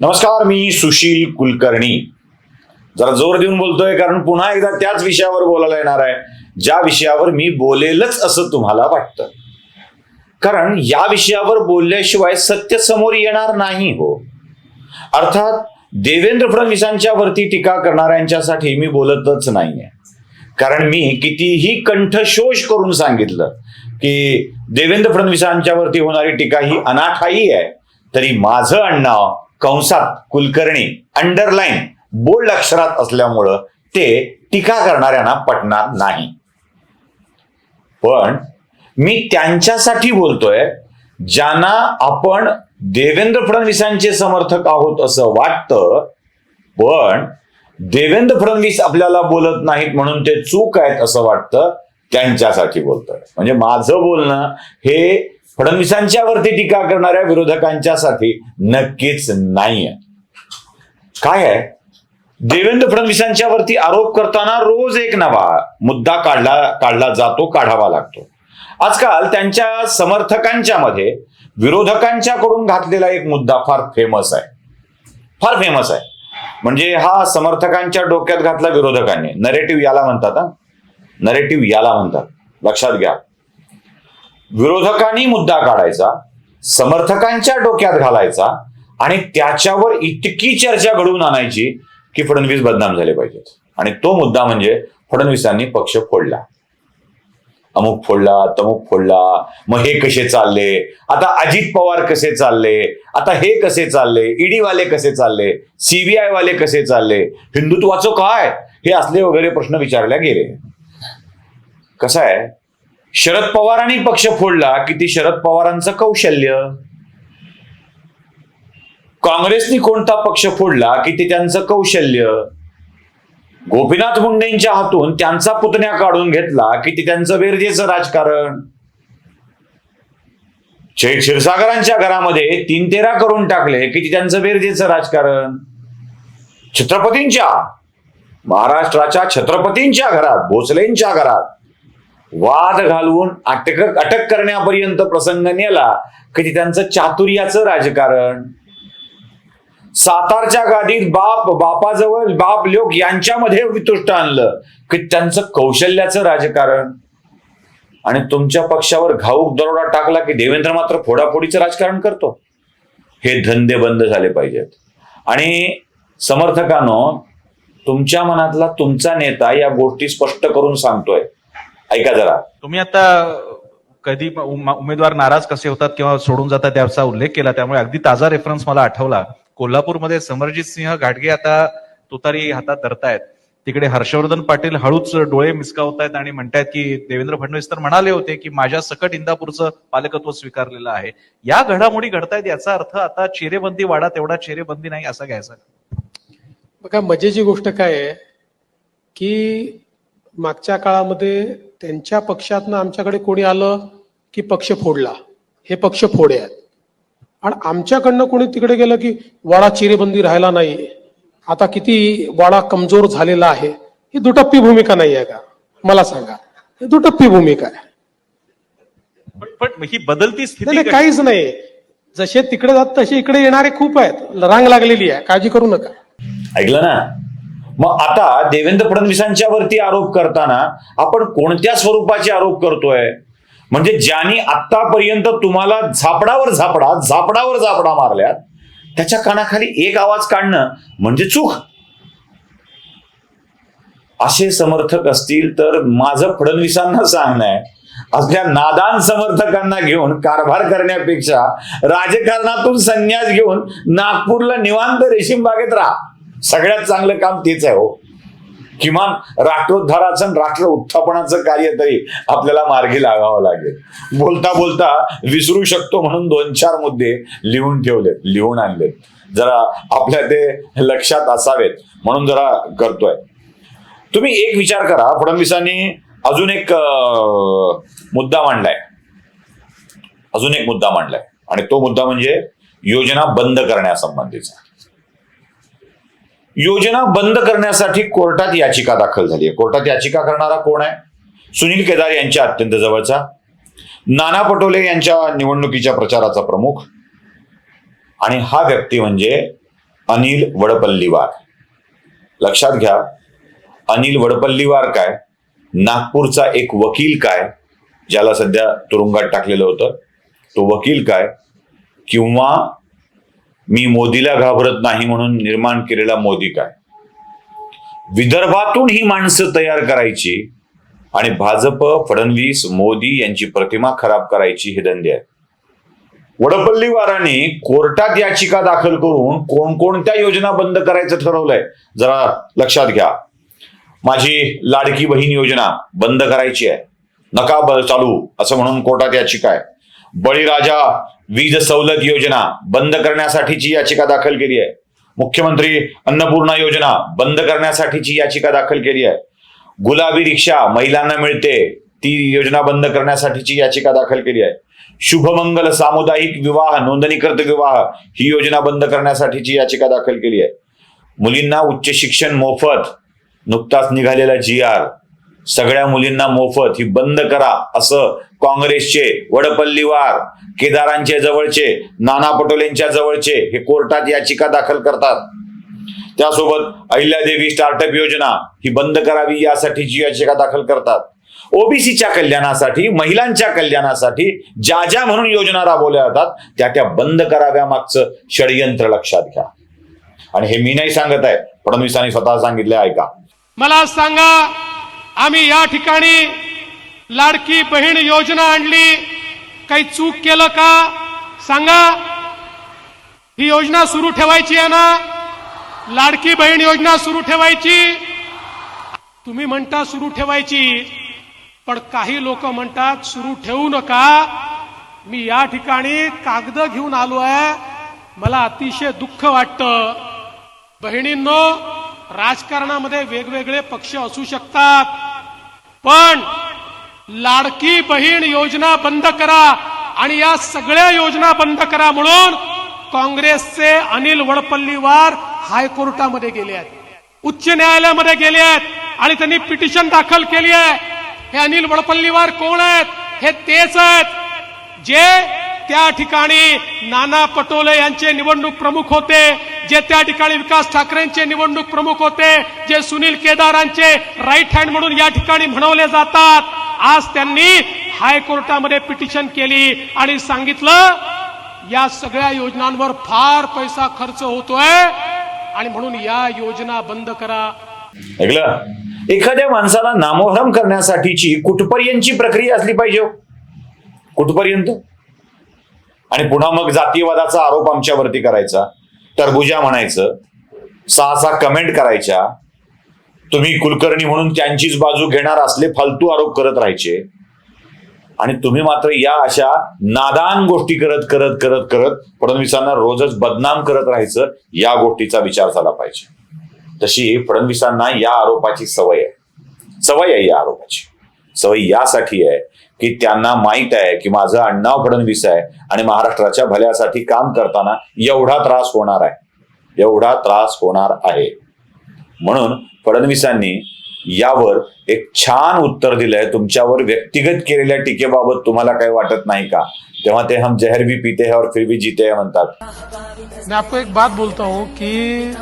नमस्कार मी सुशील कुलकर्णी. जरा जोर देऊन बोलतोय कारण पुन्हा एकदा त्याच विषयावर बोलायला येणार आहे. ज्या विषयावर मी बोलेलच असं तुम्हाला वाटतं. कारण या विषयावर बोलल्याशिवाय सत्य समोर येणार नाही हो. अर्थात देवेंद्र फडणवीसांच्या वरती टीका करणाऱ्यांच्यासाठी मी बोलतच नाहीये. कारण मी कितीही कंठशोष करून सांगितलं की देवेंद्र फडणवीसांच्या वरती होणारी टीका ही अनाठाई आहे. तरी माझं अण्णा कंसात कुलकर्णी अंडरलाईन बोल्ड अक्षरात असल्यामुळं ते टीका करणाऱ्यांना पटणार नाही. पण मी त्यांच्यासाठी बोलतोय ज्यांना आपण देवेंद्र फडणवीसांचे समर्थक आहोत असं वाटतं पण देवेंद्र फडणवीस आपल्याला बोलत नाहीत म्हणून ते चूक आहेत असं वाटतं त्यांच्यासाठी बोलतोय. म्हणजे माझं बोलणं हे फडणवीसांच्या वरती टीका करणाऱ्या विरोधकांच्यासाठी नक्कीच नाही काय आहे? देवेंद्र फडणवीसांच्या वरती आरोप करताना रोज एक नवा मुद्दा काढला काढला जातो काढावा लागतो. आजकाल त्यांच्या समर्थकांच्या मध्ये विरोधकांच्याकडून घातलेला एक मुद्दा फार फेमस आहे. फार फेमस आहे. म्हणजे हा समर्थकांच्या डोक्यात घातला विरोधकांनी. नरेटिव्ह याला म्हणतात हा? नरेटिव्ह याला म्हणतात. लक्षात घ्या. विरोधकांनी मुद्दा काढायचा समर्थकांच्या डोक्यात घालायचा आणि त्याच्यावर इतकी चर्चा घडवून आणायची की फडणवीस बदनाम झाले पाहिजेत. आणि तो मुद्दा म्हणजे फडणवीसांनी पक्ष फोडला. अमुक फोडला तमुक फोडला मग हे कसे चालले? आता अजित पवार कसे चालले? आता हे कसे चालले? ईडी वाले कसे चालले? सीबीआय वाले कसे चालले? हिंदुत्वाचं काय? हे असले वगैरे प्रश्न विचारले गेले. कसं आहे? शरद पवारांनी पक्ष फोडला की ती शरद पवारांचं कौशल्य? काँग्रेसनी कोणता पक्ष फोडला की ते त्यांचं कौशल्य? गोपीनाथ मुंडेंच्या हातून त्यांचा पुतण्या काढून घेतला की ते त्यांचं वेरजेचं राजकारण? क्षीरसागरांच्या घरामध्ये तीन तेरा करून टाकले की ते त्यांचं वेरजेचं राजकारण? छत्रपतींच्या महाराष्ट्राच्या छत्रपतींच्या घरात भोसलेंच्या घरात. वाद घालवून अटक अटक करण्यापर्यंत प्रसंग नेला की त्यांचं चातुर्याचं राजकारण. सातारच्या गादीत बाप बापाजवळ बाप लोक यांच्यामध्ये वितुष्ट आणलं की त्यांचं कौशल्याचं राजकारण. आणि तुमच्या पक्षावर घाऊक दरोडा टाकला की देवेंद्र मात्र फोडाफोडीचं राजकारण करतो. हे धंदे बंद झाले पाहिजेत. आणि समर्थकांनो तुमच्या मनातला तुमचा नेता या गोष्टी स्पष्ट करून सांगतोय. ऐका जरा. तुम्ही आता कधी उम- उमेदवार नाराज कसे होतात किंवा सोडून जातात त्याचा उल्लेख केला त्यामुळे अगदी ताजा रेफरन्स मला आठवला. कोल्हापूरमध्ये समरजित सिंह घाटगे आता तुतारी हातात धरतायत. तिकडे हर्षवर्धन पाटील हळूच डोळे मिसकावतायत आणि म्हणतायत की देवेंद्र फडणवीस तर म्हणाले होते की माझ्या सकट इंदापूरचं पालकत्व स्वीकारलेलं आहे. या घडामोडी घडतायत याचा अर्थ आता चेरेबंदी वाढा तेवढा चेरेबंदी नाही असा घ्यायचा. बघा मजेची गोष्ट काय आहे की मागच्या काळामध्ये त्यांच्या पक्षातनं आमच्याकडे कोणी आलं की पक्ष फोडला? हे पक्ष फोडे आहेत. आणि आमच्याकडनं कोणी तिकडे गेलं की वाडा चिरेबंदी राहिला नाही आता किती वाडा कमजोर झालेला आहे. ही दुटप्पी भूमिका नाही आहे का? मला सांगा. ही दुटप्पी भूमिका आहे. पण पण ही बदलती स्थिती काहीच नाही. जसे तिकडे जात तसे इकडे येणारे खूप आहेत. रांग लागलेली आहे. काळजी करू नका. ऐकलं ना? मग आता देवेंद्र फडणवीसांच्या वरती आरोप करताना आपण कोणत्या स्वरूपाचे आरोप करतोय? म्हणजे ज्यांनी आतापर्यंत तुम्हाला झापडावर झापडा झापडावर झापडा मारल्यात त्याच्या कानाखाली एक आवाज काढणं म्हणजे चूक. असे समर्थक असतील तर माझं फडणवीसांना सांगणं आहे. असल्या नादान समर्थकांना घेऊन कारभार करण्यापेक्षा राजकारणातून संन्यास घेऊन नागपूरला निवांत रेशीम बागेत राहा. सगळ्यात चांगलं काम तेच आहे हो. किमान राष्ट्रोद्धाराचं आणि राष्ट्र उत्थापनाचं कार्य तरी आपल्याला मार्गी लागावं लागेल. बोलता बोलता विसरू शकतो म्हणून दोन चार मुद्दे लिहून ठेवलेत लिहून आणलेत. जरा आपल्या ते लक्षात असावेत म्हणून जरा करतोय. तुम्ही एक विचार करा फडणवीसांनी अजून एक मुद्दा मांडलाय. अजून एक मुद्दा मांडलाय. आणि तो मुद्दा म्हणजे योजना बंद करण्यासंबंधीचा. योजना बंद करण्यासाठी कोर्टात याचिका दाखल झाली आहे. कोर्टात याचिका करणारा कोण आहे? सुनील केदार यांच्या अत्यंत जवळचा. नाना पटोले यांच्या निवडणुकीच्या प्रचाराचा प्रमुख. आणि हा व्यक्ती म्हणजे अनिल वडपल्लीवार. लक्षात घ्या अनिल वडपल्लीवार काय? नागपूरचा एक वकील काय? ज्याला सध्या तुरुंगात टाकलेलं होतं. तो वकील काय? किंवा मी मोदीला घाबरत नाही म्हणून निर्माण केलेला मोदी काय? विदर्भातून ही माणसं तयार करायची आणि भाजप फडणवीस मोदी यांची प्रतिमा खराब करायची हे धंदे आहे वडपल्लीवारांनी कोर्टात याचिका दाखल करून कोणकोणत्या योजना बंद करायचं ठरवलंय? जरा लक्षात घ्या. माझी लाडकी बहीण योजना बंद करायची आहे. नका चालू असं म्हणून कोर्टात याचिका आहे. बळीराजा वीज सवलत योजना बंद करण्यासाठीची याचिका दाखल केली आहे. मुख्यमंत्री अन्नपूर्णा योजना बंद करण्यासाठीची याचिका दाखल केली आहे. गुलाबी रिक्षा महिलांना मिळते ती योजना बंद करण्यासाठीची याचिका दाखल केली आहे. शुभमंगल सामुदायिक विवाह नोंदणीकृत विवाह ही योजना बंद करण्यासाठीची याचिका दाखल केली आहे. मुलींना उच्च शिक्षण मोफत नुकताच निघालेला जी आर. सगळ्या मुलींना मोफत ही बंद करा असं काँग्रेसचे वडपल्लीवार केदारांचे जवळचे नाना पटोलेंच्या जवळचे हे कोर्टात याचिका दाखल करतात. त्यासोबत अहिल्यादेवी स्टार्टअप योजना ही बंद करावी यासाठीची याचिका दाखल करतात. ओबीसीच्या कल्याणासाठी महिलांच्या कल्याणासाठी ज्या ज्या म्हणून योजना राबवल्या जातात त्या त्या बंद कराव्या मागचं षडयंत्र लक्षात घ्या. आणि हे मी नाही सांगत आहे फडणवीसांनी स्वतः सांगितलं ऐका. मला सांगा आम्ही या ठिकाणी लाडकी बहीण योजना आणली. काही चूक केलं का? सांगा. ही योजना सुरू ठेवायची आहे ना? लाडकी बहीण योजना सुरू ठेवायची. तुम्ही म्हणता सुरू ठेवायची पण काही लोक म्हणतात सुरू ठेवू नका. मी या ठिकाणी कागद घेऊन आलो आहे. मला अतिशय दुःख वाटतं. बहिणींनो राजकारणामध्ये वेगवेगळे पक्ष असू शकतात. पण लाडकी बहीण योजना बंद करा आणि या सगळ्या योजना बंद करा म्हणून काँग्रेसचे अनिल वडपल्लीवार हायकोर्टामध्ये गेले आहेत. उच्च न्यायालयामध्ये गेले आहेत आणि त्यांनी पिटिशन दाखल केली आहे. हे अनिल वडपल्लीवार कोण आहेत? हे तेच आहेत. जे त्या ठिकाणी नाना पटोले यांचे निवडणूक प्रमुख होते जे त्या ठिकाणी विकास ठाकरेंचे निवडणूक प्रमुख होते जे सुनील केदारांचे राईट हँड म्हणून या ठिकाणी म्हणवले जातात आज त्यांनी हायकोर्टामध्ये पिटिशन केली आणि सांगितलं या सगळ्या योजनांवर फार पैसा खर्च होतोय आणि म्हणून या योजना बंद करा. ऐकलं? एखाद्या माणसाला नामोहरम करण्यासाठीची कुठपर्यंतची प्रक्रिया असली पाहिजे हो? कुठपर्यंत? आणि पुन्हा मग जातीयवादाचा आरोप आमच्यावरती करायचा. टरबुजा म्हणायचं सहा सहा कमेंट करायच्या. तुम्ही कुलकर्णी म्हणून त्यांचीच बाजू घेणार असले फालतू आरोप करत राहायचे. आणि तुम्ही मात्र या अशा नादान गोष्टी करत करत करत करत फडणवीसांना रोजच बदनाम करत राहायचं या गोष्टीचा विचार झाला पाहिजे. तशी फडणवीसांना या आरोपाची सवय आहे. सवय आहे या आरोपाची. सवय यासाठी आहे की त्यांना माहीत आहे की माझं अण्णाव फडणवीस आहे आणि महाराष्ट्राच्या भल्यासाठी काम करताना एवढा त्रास होणार आहे. एवढा त्रास होणार आहे. म्हणून फडणवीसांनी यावर एक छान उत्तर दिलंय. तुमच्यावर व्यक्तिगत केलेल्या टीकेबाबत तुम्हाला काही वाटत नाही का? तेव्हा ते हम जहर भी पीते हैं और फिर भी जीते हैं म्हणतात. मैं आपको एक बात बोलता हूँ कि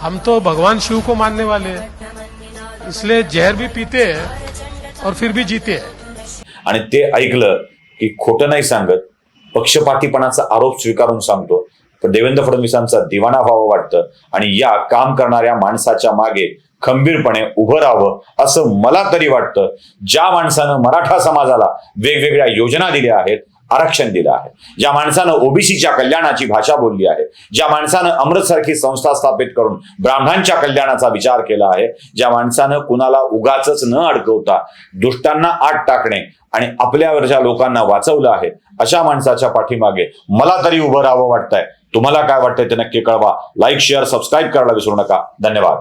हम तो भगवान शिव को मानने वाले हैं इसलिए जहर भी पीते हैं और फिर भी जीते आणि ते ऐकलं की खोटं नाही सांगत पक्षपातीपणाचा आरोप स्वीकारून सांगतो. पण देवेंद्र फडणवीसांचा दिवाणा व्हावं वाटतं आणि या काम करणाऱ्या माणसाच्या मागे खंबीरपणे उभं राहावं असं मला तरी वाटतं. ज्या माणसानं मराठा समाजाला वेगवेगळ्या योजना दिल्या आहेत आरक्षण दिलं आहे. ज्या माणसानं ओबीसीच्या कल्याणाची भाषा बोलली आहे ज्या माणसानं अमृतसारखी संस्था स्थापित करून ब्राह्मणांच्या कल्याणाचा विचार केला आहे ज्या माणसानं कुणाला उगाच न अडकवता दुष्टांना आत टाकणे आणि आपल्यावरच्या लोकांना वाचवलं आहे अशा माणसाच्या पाठीमागे मला तरी उभं राहावं वाटतंय. तुम्हाला काय वाटतंय ते नक्की कळवा. लाईक शेअर सबस्क्राईब करायला विसरू नका. धन्यवाद.